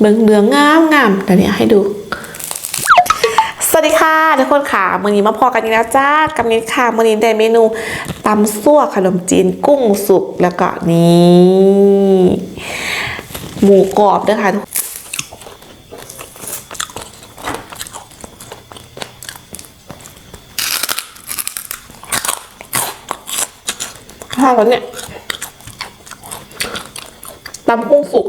เบืองเบืองงามงามเดี๋ยวนี้ให้ดู สวัสดีค่ะทุกคนค่ะมื่อนี้มาพอกันอีกแล้วจ้ากับนี้ค่ะมื่อนี้ได้เมนูตำซั่วขนมจีนกุ้งสุกแล้วก็นี่หมูกรอบด้วยค่ะทุกข้าวเนี่ยตำกุ้งสุก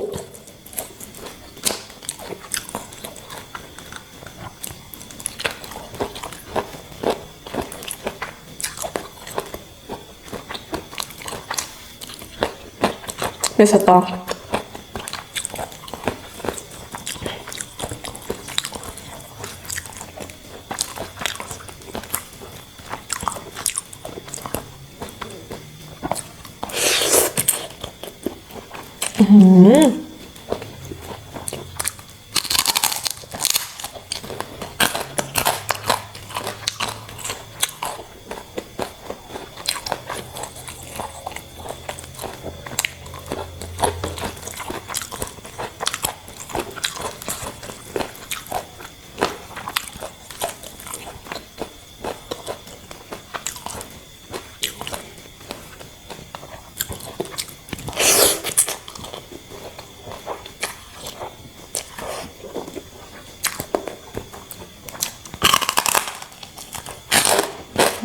เป็นสตออื้อหือ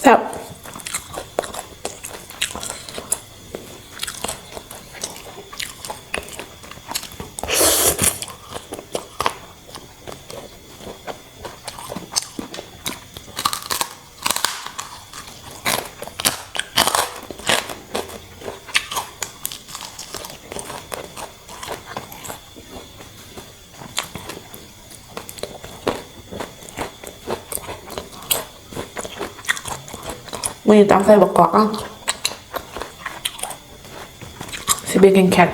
แซ่บ มีตามใส่บอกกอกอะสิเป็นแข็งแข็ง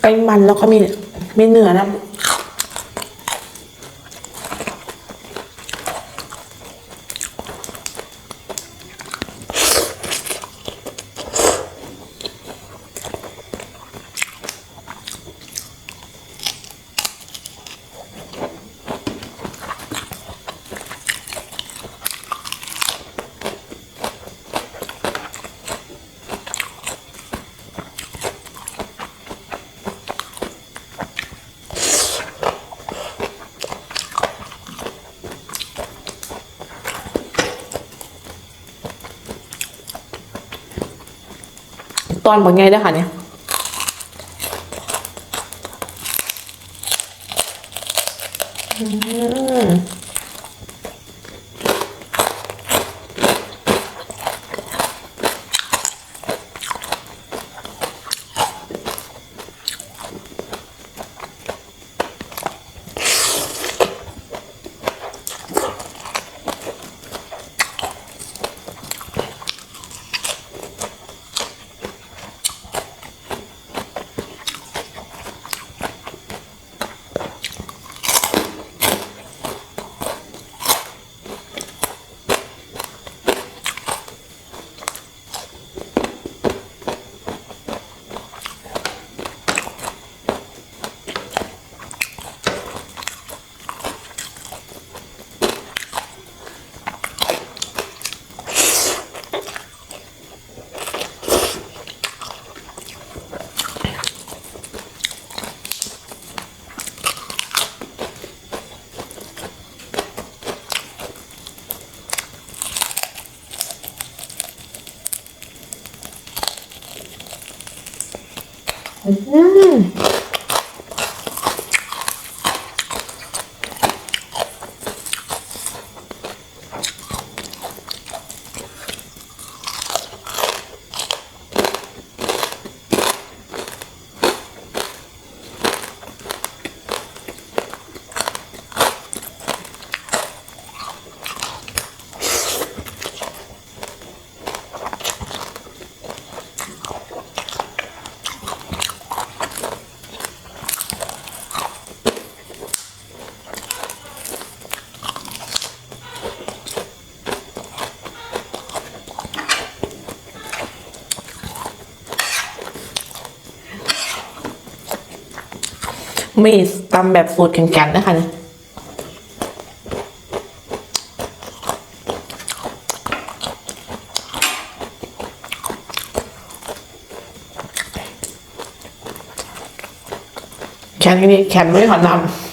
ไก่มันแล้วก็มีมีเนื้อนะ ตอนบอกไงด้วยค่ะเนี่ยอ 嗯。 มีตำแบบสูตรแข็งๆนะคะเนี่ยแข็งนี่แข็งไม่ขอนำ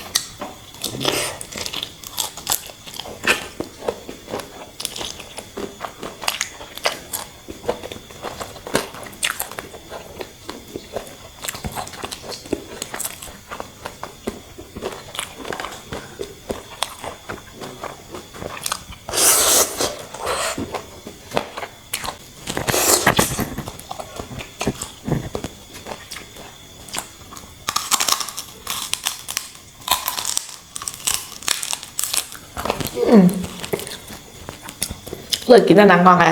เลิกกินแต่หนังก่อนไง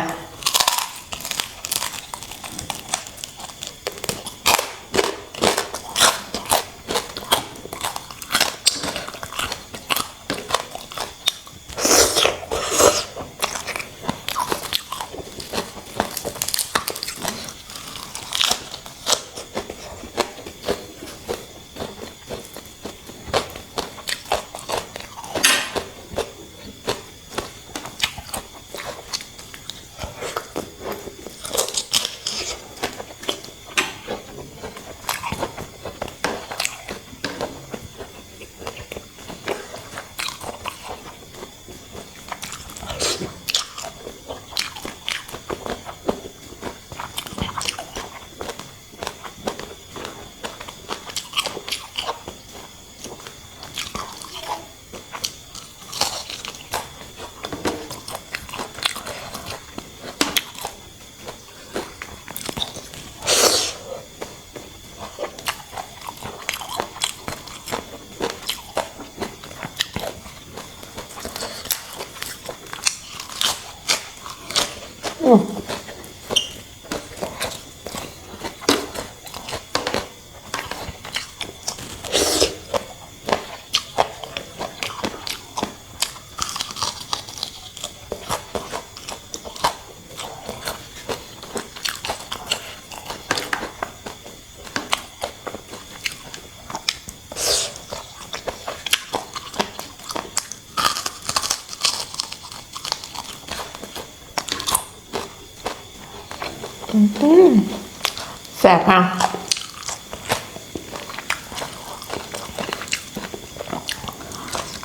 แสบค่ะ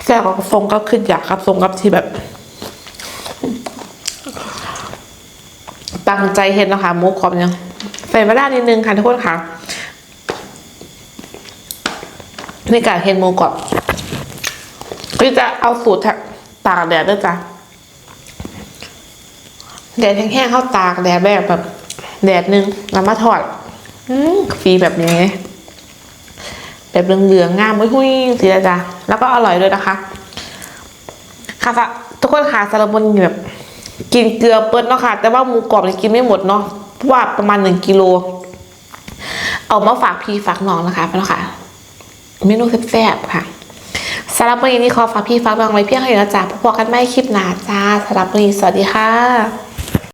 แสบกับทรงก็ขึ้นอยากครับทรงกับที่แบบ ตั้งใจเห็นนะคะหมูกรอบยังใส่มาด้านนิดนึงค่ะทุกคนค่ะในการเห็นหมูกรอบพี่จะเอาสูตรตากแดดด้วยจ้ะแดดแห้งๆเข้าตากแดดแบบแบบ แดดหนึ่งแล้วมาทอดอฟรีแบบนี้ แบบเหลืองๆงามหุ้ยสีจ้ะแล้วก็อร่อยด้วยนะคะค่ะค่ะทุกคนค่ะสารบนแบบกินเกลือเปิ้ลเนาะค่ะ แต่ว่าหมูกรอบเนี่ยกินไม่หมดเนาะเพราะว่าประมาณหนึ่งกิโล เอามาฝากพี่ฝากน้องนะคะพี่น้องค่ะเมนูแซ่บๆค่ะสำหรับวันนี้ขอฝากพี่ฝากน้องไว้เพียงเท่านี้นะจ๊ะพบกันไม่คลิปหน้าจ้าสำหรับวันนี้สวัสดีค่ะ